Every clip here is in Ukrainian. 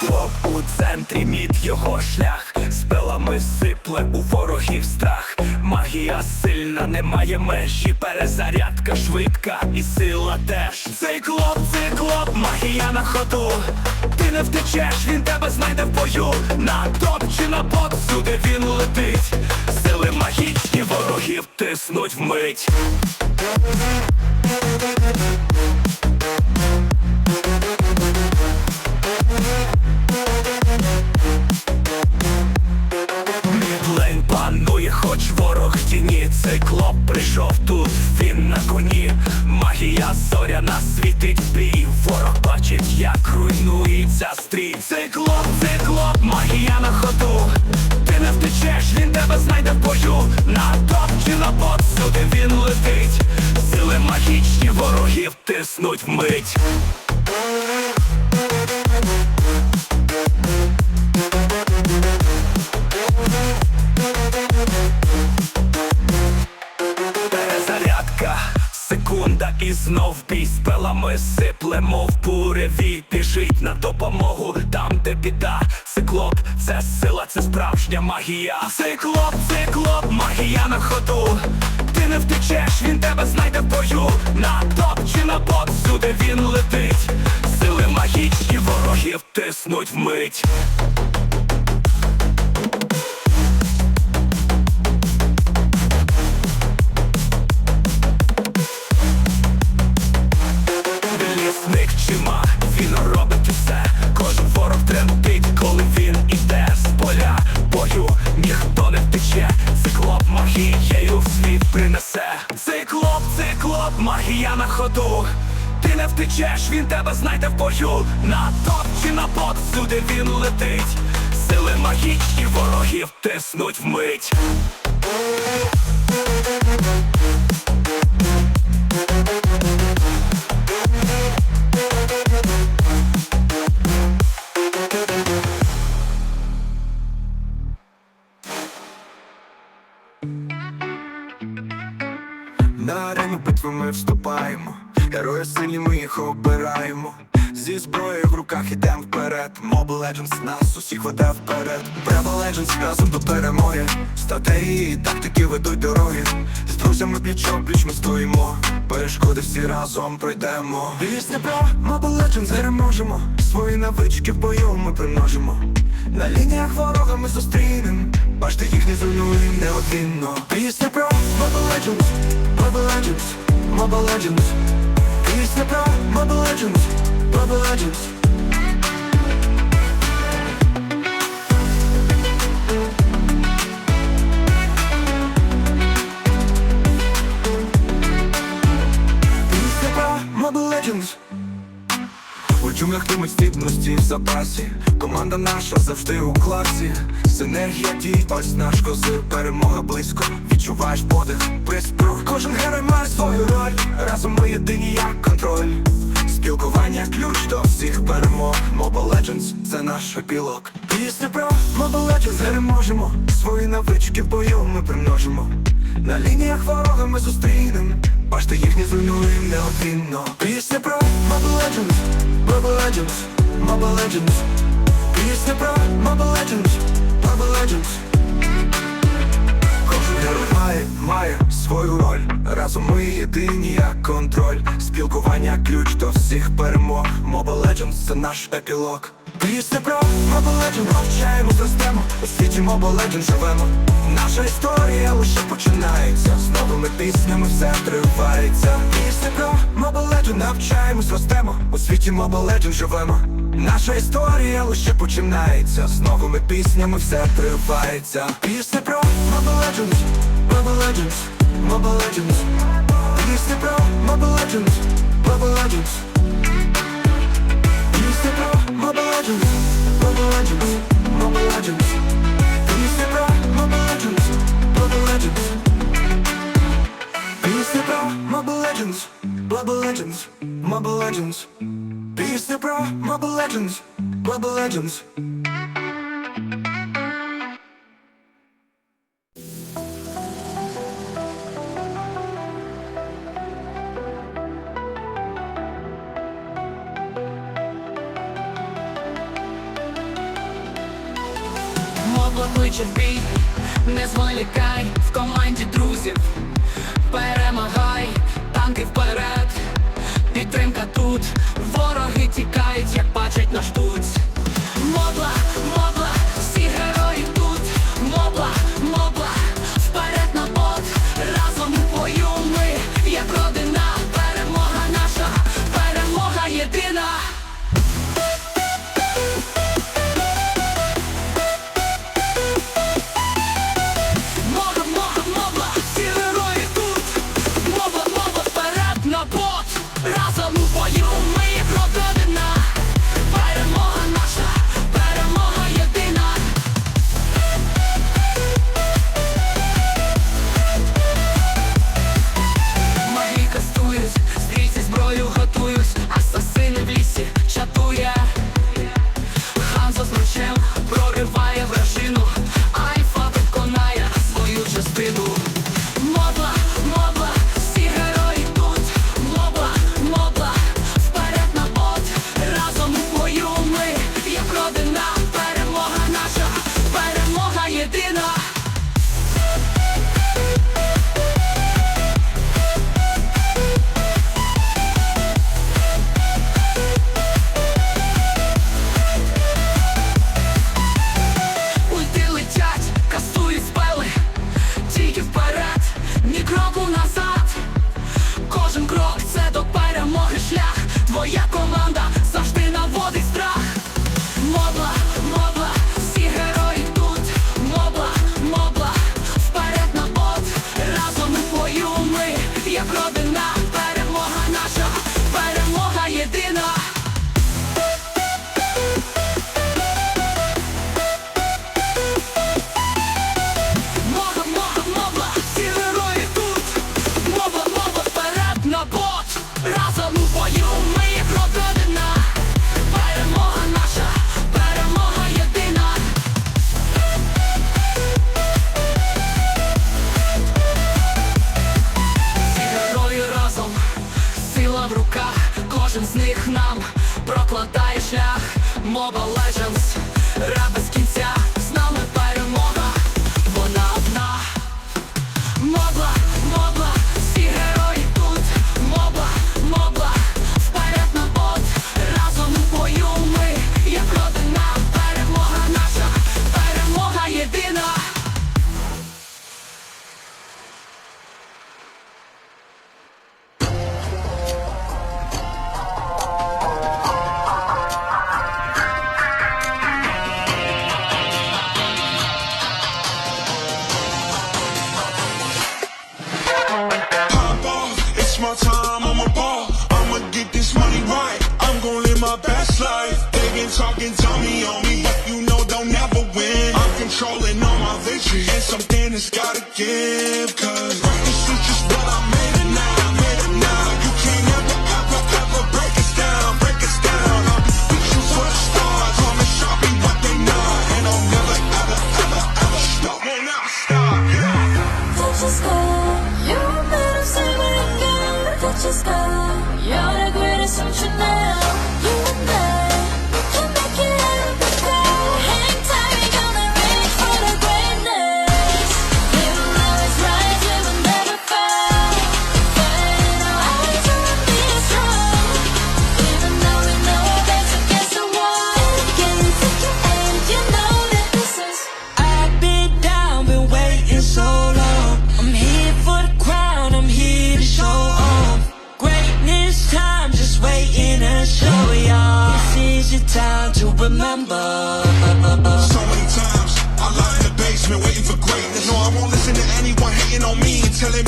Циклоп у центрі мід його шлях. Спилами сипле у ворогів страх. Магія сильна, немає межі. Перезарядка швидка і сила теж. Циклоп, циклоп, магія на ходу. Ти не втечеш, він тебе знайде в бою. На топ чи на бот, всюди він летить. Сили магічні ворогів тиснуть вмить руйнується стрій. Циклоп, циклоп, магія на ходу. Ти не втечеш, він тебе знайде в бою. На топ чи на бот, сюди він летить. Сили магічні ворогів тиснуть вмить знов бій Спелами сипле, мов буревій Біжить на допомогу там, де біда. Циклоп, це сила, це справжня магія. Циклоп, циклоп, магія на ходу. Ти не втечеш, він тебе знайде в бою. На топ чи на бот, всюди він летить. Сили магічні ворогів тиснуть вмить в бою. На топ чи на бот, сюди він летить. Сили магічні ворогів тиснуть вмить Legends разом до перемоги. Стратегії і тактики ведуть дороги. З друзями пліч ми стоїмо. Перешкоди всі разом пройдемо. Пісня про Mobile Legends переможемо. Свої навички в бою ми примножимо. На лініях ворога ми зустрінем. Бачите, їх не зруйнуємо неодмінно. Пісня про Mobile Legends, Mobile Legends, Mobile Legends. Пісня про Mobile Legends, Mobile Legends. Тимуть в запасі. Команда наша завжди у класі. Синергія дій, ось наш козир. Перемога близько, відчуваєш подих. Приспрух, кожен герой має свою роль. Разом ми єдині як контроль. Спілкування ключ до всіх перемог. Mobile Legends – це наш епілог. Пісня про Mobile Legends переможемо. Свої навички в бою ми примножимо. На лініях ворога ми зустрінем. Їх не зруйнуємо неодмінно. Пісня про Mobile Legends, Mobile Legends, Mobile Legends. Пісня про Mobile Legends, Mobile Legends. Кожен герой має, має свою роль. Разом ми єдині як контроль. Спілкування ключ до всіх перемог. Mobile Legends – це наш епілог. Пісня про Mobile Legends. Навчаємо, зростемо У світі Mobile Legends живемо. Наша історія лише починається. З новими піснями все тривається. Пісня про Mobile Legends. Навчаємось, ростемо. У світі Mobile Legends живемо Наша історія лише починається З новими піснями все тривається Пісня про Mobile Legends Mobile Legends Mobile Legends Пісня про Mobile Legends Mobile Legends Пісня про Mobile Legends Mobile Legends Mobile Legends Пісня про Mobile Legends Mobile Legends Пісня про Mobile Legends Mobile Legends Mobile Legends ти все про Mobile Legends, Mobile Legends. Мобло кличе бій, не зволікай в команді друзів. Перемагай, танки вперед, підтримка тут тікають, як бачать наш тут.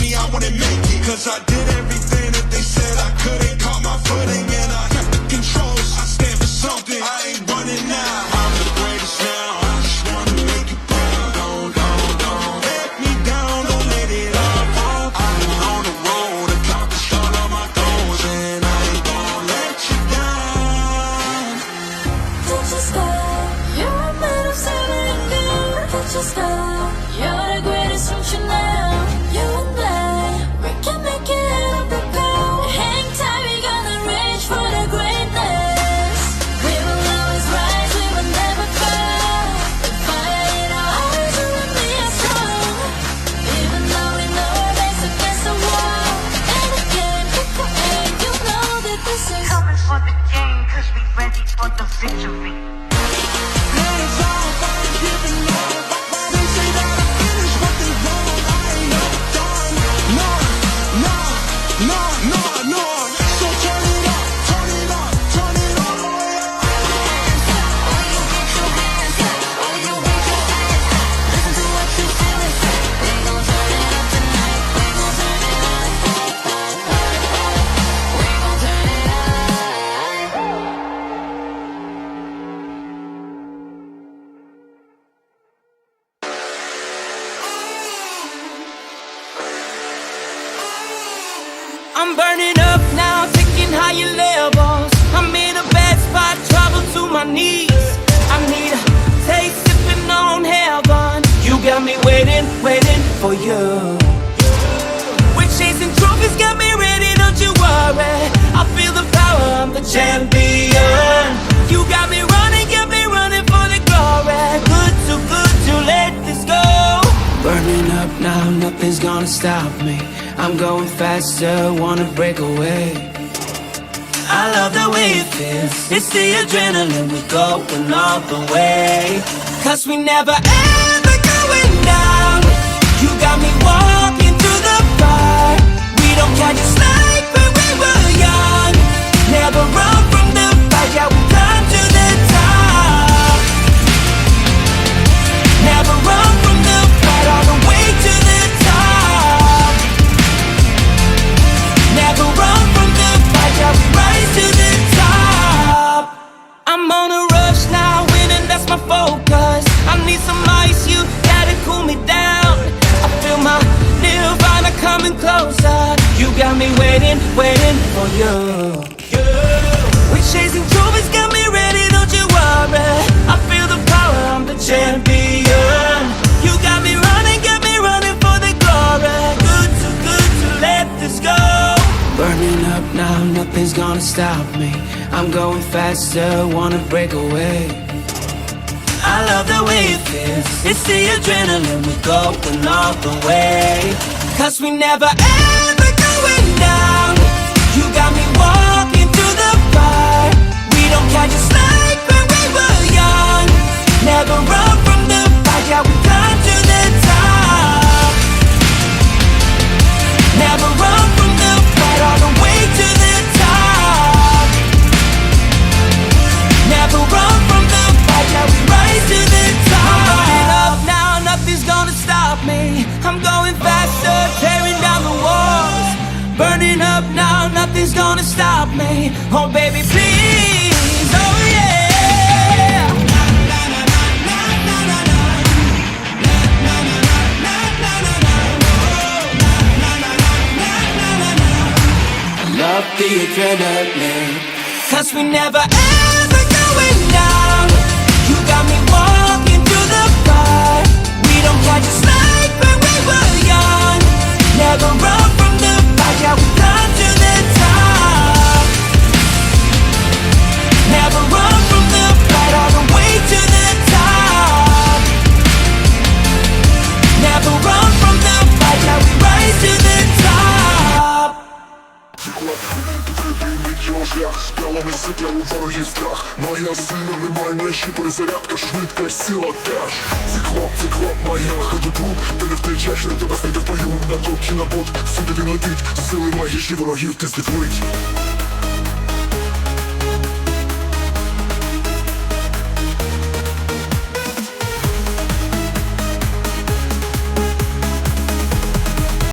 me, I wanna make it. Cause I did everything that they said I couldn't. Caught my footing. decision. I'm burning up now, taking higher levels. I'm in a bad spot, trouble to my knees. I need a taste, sipping on heaven. You got me waiting, waiting for you. We're chasing trophies, got me ready, don't you worry. I feel the power, I'm the champion. You got me running, got me running for the glory. Good, too good to let this go. Burning up now, nothing's gonna stop me. I'm going faster, wanna break away. I love the way it feels. It's the adrenaline, we're going all the way. Cause we never ever going down. You got me coming closer. You got me waiting, waiting for you. We're chasing trophies, got me ready, don't you worry. I feel the power, I'm the champion. You got me running, got me running for the glory. Good, too good to let this go. Burning up now, nothing's gonna stop me. I'm going faster, wanna break away. I love the way it feels. It's the adrenaline, we're going all the way. Cause we never ever going down. You got me walking through the fire. We don't catch a like when we were young. Never run from the fight, yeah, never ever. Моя сила немає межі перезарядка, швидка сила теж Циклоп, циклоп, моя ходоту Ти не втрачаєш, на тебе знайде На топ на бот, всюди він летить Сили магічні ворогів ти здивують